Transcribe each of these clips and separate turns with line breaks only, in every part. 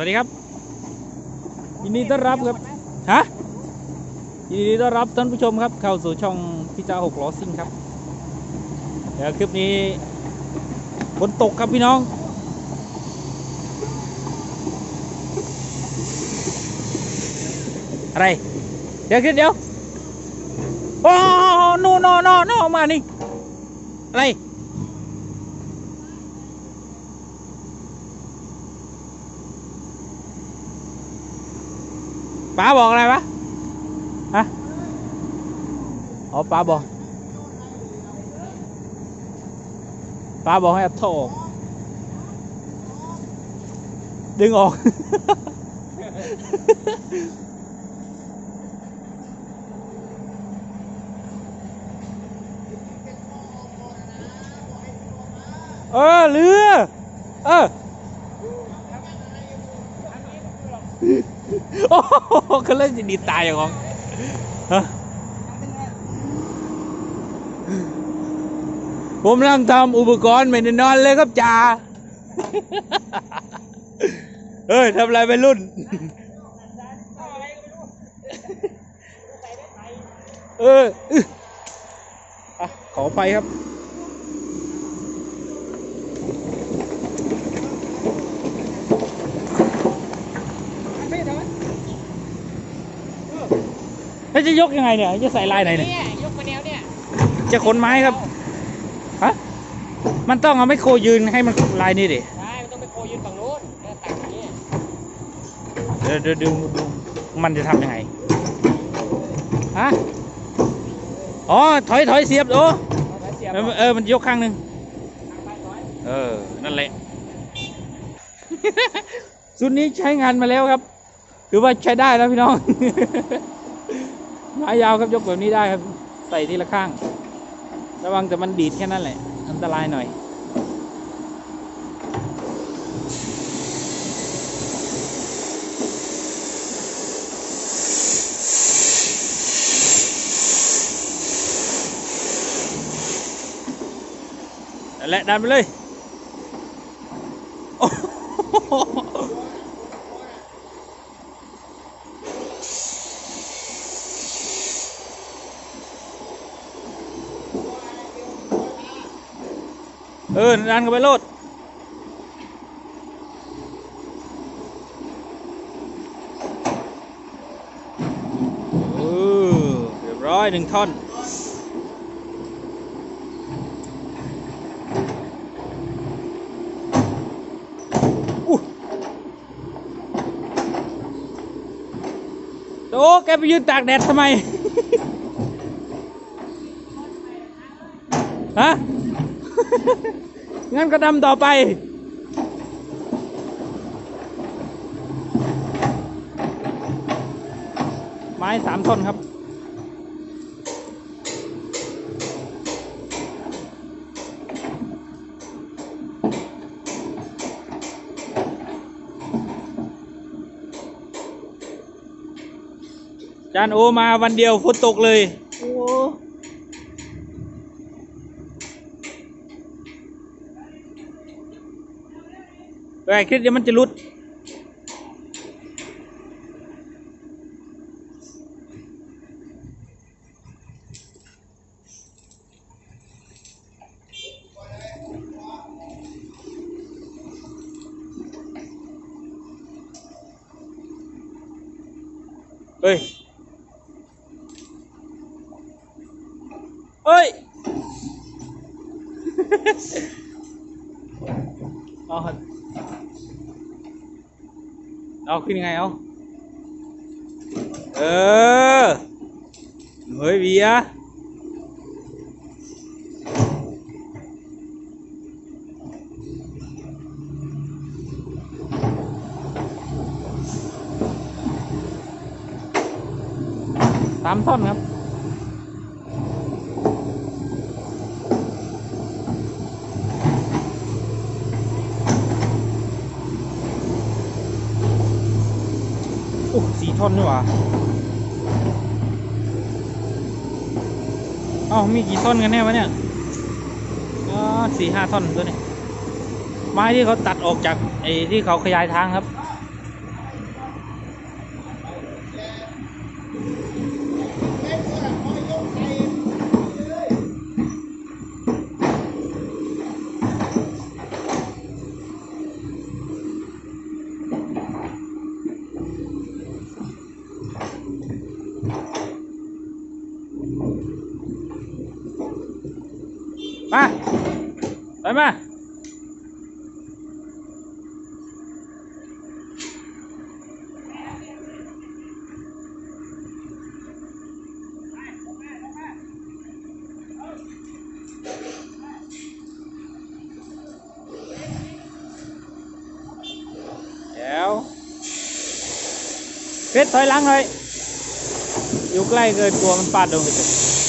วัสดีครับยินดีต้อนรับครับฮะยินดีต้อนรับท่านผู้ชมครับ เข้าสู่ช่องพิจาหกล้อซิ่งครับเดี๋ยวคลิปนี้ฝนตกครับพี่น้อง อะไร เดี๋ยวขึ้นเดี๋ยวโอ้โนโนโนโนมานี่อะไร ป้าบอกอะไรวะฮะอ๋อป้าบอกป้าบอกให้เอาท่อออกดึงออก เออเรือ เออ โอ้โหเขาเล่นจะดีตายอย่างของผมนั่งทำอุปกรณ์ไม่ได้นอนเลยครับจ่าเฮ้ยทำอะไรไปรุ่น เออขอไปครับ แล้วจะยกยังไงเนี่ยจะใส่ลายไหนเนี่ย
เนี่ยยกมาแนวเนี่ย
จะขนไม้ครับฮะมันต้องเอาไมโครยืนให้มันลายนี่ดิ
ใช่มันต้องไปโคยืนฝั่งนู้นแล้วตักอย่างนี้
เดี๋ยวเดี๋ยวดูดูมันจะทำยังไงฮะอ๋อถอยถอยเสียบโอ้
เอาเสียบ
เออเออมันยกข้างหนึ่ง
ไปร้อย
เออนั่นแหละ ชุดนี้ใช้งานมาแล้วครับ ถือว่าใช้ได้นะพี่น้อง ไม้ยาวครับยกแบบนี้ได้ครับ ใส่ทีละข้าง ระวังแต่มันดีดแค่นั้นแหละ อันตรายหน่อย และดันไปเลยโอ้โห เออดันกันไปโลดเออเรียบร้อยหนึ่งท่อนโอ้แกไปยืนตากแดดทำไม ฮะ งั้นก็ดำต่อไป ไม้สามท่อนครับ จานโอมาวันเดียวฝนตกเลย ไอ้คิดเดี๋ยวมันจะหลุดเฮ้ย เฮ้ย เอา เอาขึ้นยังไงเอาเออ เฮ้ยเบียร์สามท่อนครับ โอ้สี่ท่อ นนี่หว่าเอ้ามีกี่ต้นกันแน่วะเนี่ยอ๋อสี่ห้าท่อนตัวนี้ไม้ที่เขาตัดออกจากไอ้ที่เขาขยายทางครับ ไปมาเดี๋ยวเพชรถอยหลังเลยอยู่ใกล้เกินกลัวมันปาดโดนกระจ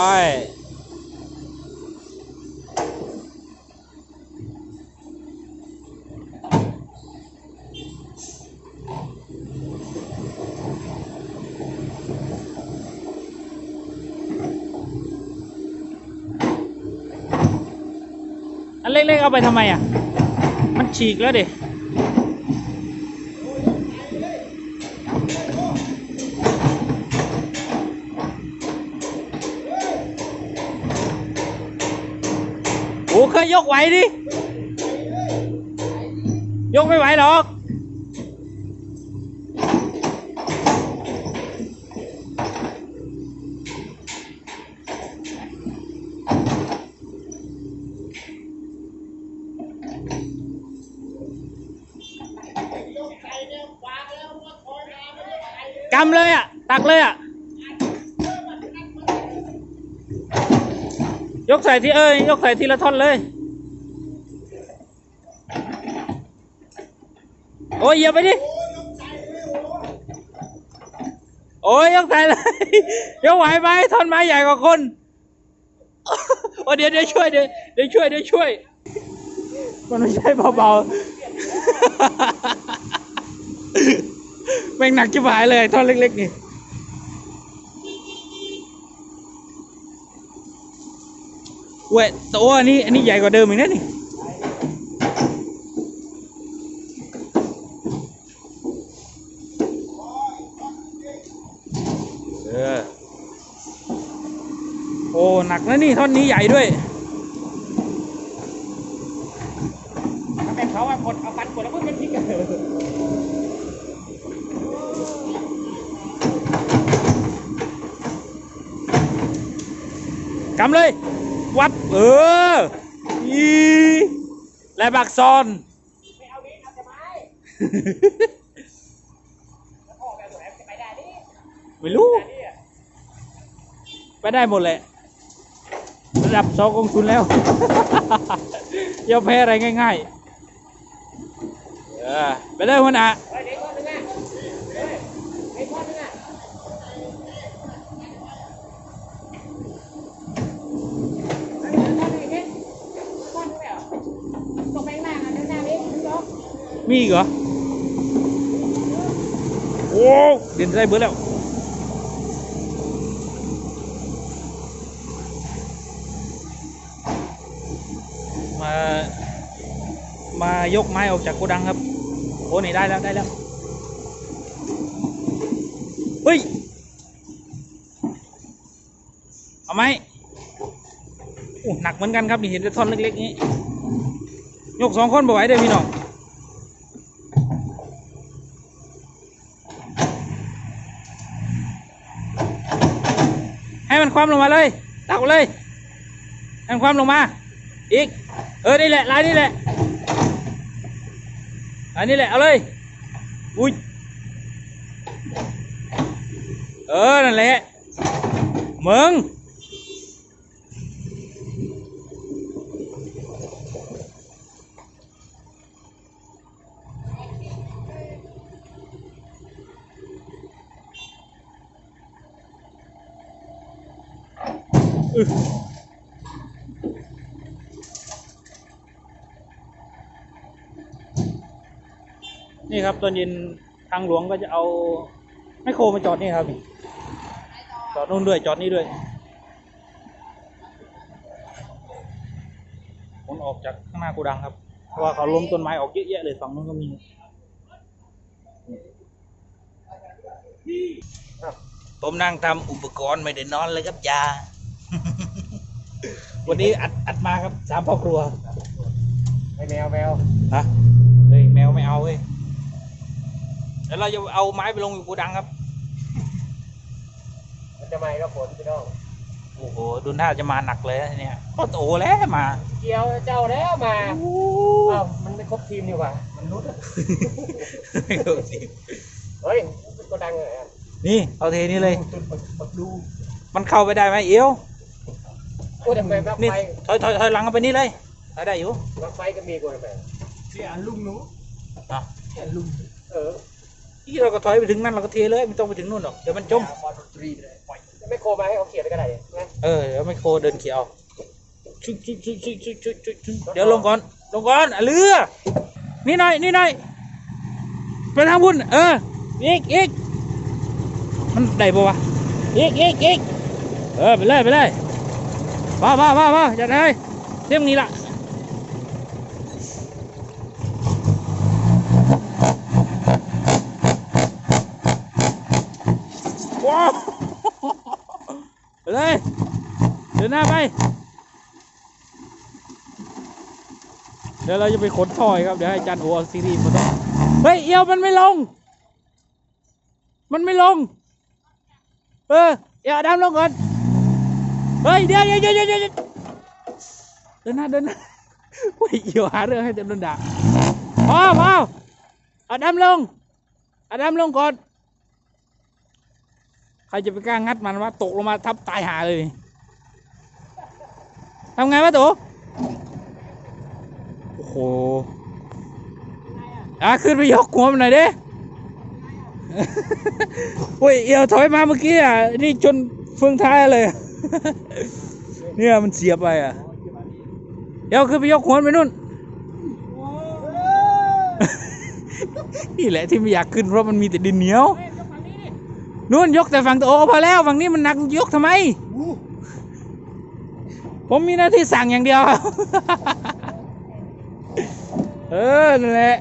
ร้อย อันเล็กๆเอาไปทำไมอะ มันฉีกแล้วดิ โอ้เคยยกไหวดิยกไม่ไหวหรอกกำเลยอะตักเลยอะยกใส่ที่เอ้ยยกใส่ทีละท่อนเลย โอ้ยเยียบไปดิ โอ้ยยกใส่เลยยกไหวไหมท่อนไม้ใหญ่กว่าคน โอ้เดี๋ยวเดี๋ยวช่วยเดี๋ยวเดี๋ยวช่วยเดี๋ยวช่วย มันไม่ใช่เบาๆ แม่งหนักจิบหายเลยท่อนเล็กๆนี่เว้ยแตัวอันนี้อันนี้ใหญ่กว่าเดิมอีกนะนี่ เออ โอ้ หนั กนะนี่ท่อนนี้ใหญ่ด้วย
ถ้าเป็นเขาอะกดเอาฟันกดแล้วมันเป็นพริกกันเถอะ
กำเลย วับ เอออีและบักซอน
ไม่เอานี้เอาแต่ไม้แล้วพ่อแบบไหนจะไปได้ดิ
ไม่รู้
ได้ดิอะ
ไปได้หมดแหละ ระดับสองกองทุนแล้วอย่าแพ้อะไรง่ายๆเออไปเลยหัวหน้า
เฮ้ยเด็กคนหนึงอะเฮ้ยเด็กคนหนึงอะเฮ้ยเด็กคนหนึงอีกนิดคนหนึงแล้วตกไปข้างล่างอะเดินาด
มีเหรอ โอ้ เดินได้เบิดแล้ว มา มายกไม้ออกจากโกดังครับโอ้นี่ได้แล้วได้แล้วเฮ้ยเอาไหมโอ้หนักเหมือนกันครับนี่เห็นแต่ท่อนเล็กๆนี้ยกสองคนบ่ไหวเด้พี่น้องให้มันคว่ำลงมาเลยตักเลยให้มันคว่ำลงมา อีก เออนี่แหละลายนี่แหละ อันนี้แหละเอาเลยอุ้ยเออนั่นแหละมึง นี่ครับตอนเย็นทางหลวงก็จะเอาไมคโครมาจอดนี่ครับนี่จอดนู่นด้วยจอดนี่ด้วยผลออกจากข้างหน้าโกูดังครับ เพราะว่าเขาล้มต้นไม้ออกเยอะแยะเลยฝั่งนู้นก็มีผมนั่งทำอุปกรณ์ไม่ได้นอนเลยครับยา วันนี้อัดอัดมาครับสามพ่อครัว
ไอแมวแมว
ฮะเฮ้ยแมวไม่เอาเว้ย แล้วเราจะเอาไม้ไปลงอยู่โกูดังครับ
มันจะไม่ก็ฝนพี่น้อง
โอ้โหดูหน้าจะมาหนักเลยนะเนี่ยโคตรโตแล้วมา
เกี่ยวเจ้าแล้วมาอ้าวมันไม่ครบทีมนี่หว่ามันนุษย์อะเฮ้ยมันก็ดังเลยอะ
นี่เอาเทนี่เลย
ตุนปักดู
มันเข้าไปได้ไหมเอียว
โอ้ยทำไมปลั๊ก
นี่
ไฟ
ถอยถอยถอยหลังเข้าไปนี่เลยถอยได้อยู่
ปลั๊กไฟก็มีกว่าทำไมเสียลุงหนู
อะ
เสียลุงเออ
ที่เราก็ถอยไปถึงนั่นเราก็เทเลยไม่ต้องไปถึงนู่นหรอกเดี๋ยวมันจม
ไม่โคมาให้เขาเขียนไปก็ได้นะ
เออเดี๋ยวไม่โคเดินเขียวชุดชุดชุดชุดชุดชุดชุดชุดเดี๋ยวลงก่อนลงก่อนเรือนี่หน่อยนี่หน่อยไปทางบุญเอออีกอีกมันได้ปะวะอีกอีกอีกเออไปเลยไปเลยมามามามาจัดให้เที่ยงนี้ละว้าว ไป เลยเดินหน้าไป เดี๋ยวเราจะไปขนท่อยครับ เดี๋ยวให้จันโอเอาซีรีส์มาต้อเฮ้ย เอียวมันไม่ลง มันไม่ลง เออ เอียวดำลงก่อน เฮ้ยเดี๋ยวเดี๋ยวเดี๋ยวเดี๋ยวเดี๋ยวเดินหน้าเดินหน้าเฮ้ยเอียวหาเรื่องให้เต็มโดนด่าพอพอเอาดำลงเอาดำลงก่อน ใครจะไปกล้างัดมันวะตกลงมาทับตายหาเลยทำไงวะตู่โอ้โหอะขึ้นไปยกหัวมันหน่อยดิโอ้ยเอียวถอยมาเมื่อกี้อะนี่ชนเฟืองท้ายเลย เนี่ยมันเสียบไปอะเดี๋ยวขึ้นไปยกหัวมันไปนู่นนี่แหละที่ไม่อยากขึ้นเพราะมันมีแต่ดินเหนียว
นู่
นยกแต่ฝั่งตัวโอพอแล้วฝั่งนี้มันหนักยกทำไม ผมมีหน้าที่สั่งอย่างเดียว เออ นั่นแหละ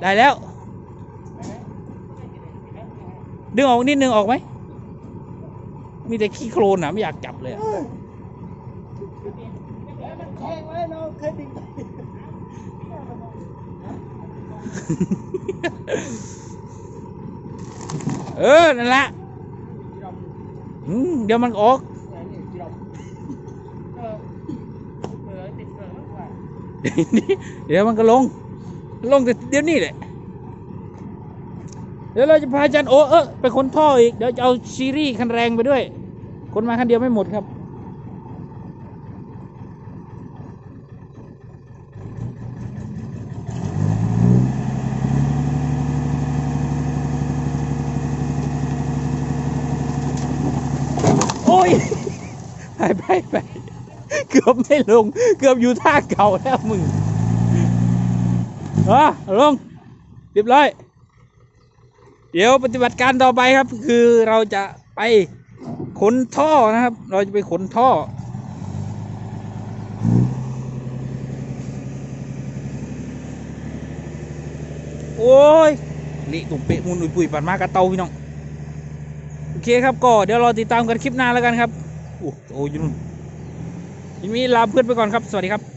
ได้แล้ว ดึงออกนิดนึงออกไหม มีแต่ขี้โคลนอะ ไม่อยากจับเลยอะ
แข่งไว้ เราเคยดิ้ง
เออ นั่นแหละอืมเดี๋ยวมันออก
เออเผื่อติดเผื่อมากกว่า
เดี๋ยวมันก็ลง ลงแต่เดี๋ยวนี้แหละ เดี๋ยวเราจะพาอาจันโอเออไปขนท่ออีก เดี๋ยวจะเอาซีรีส์คันแรงไปด้วยขนมาคันเดียวไม่หมดครับ โอ้ย ไปเกือบไม่ลง เกือบอยู่ท่าเก่าแล้วมึงอะลงเรียบร้อย เดี๋ยวปฏิบัติการต่อไปครับ คือเราจะไปขนท่อนะครับ เราจะไปขนท่อ โอ้ยลิตุ่มเปะมุนอุยปุยปัดมากระเตาพี่น้อง โอเคครับก็เดี๋ยวรอติดตามกันคลิปหน้าแล้วกันครับ โอ้โหอยู่นู่นยินดีลาเพื่อนไปก่อนครับ สวัสดีครับ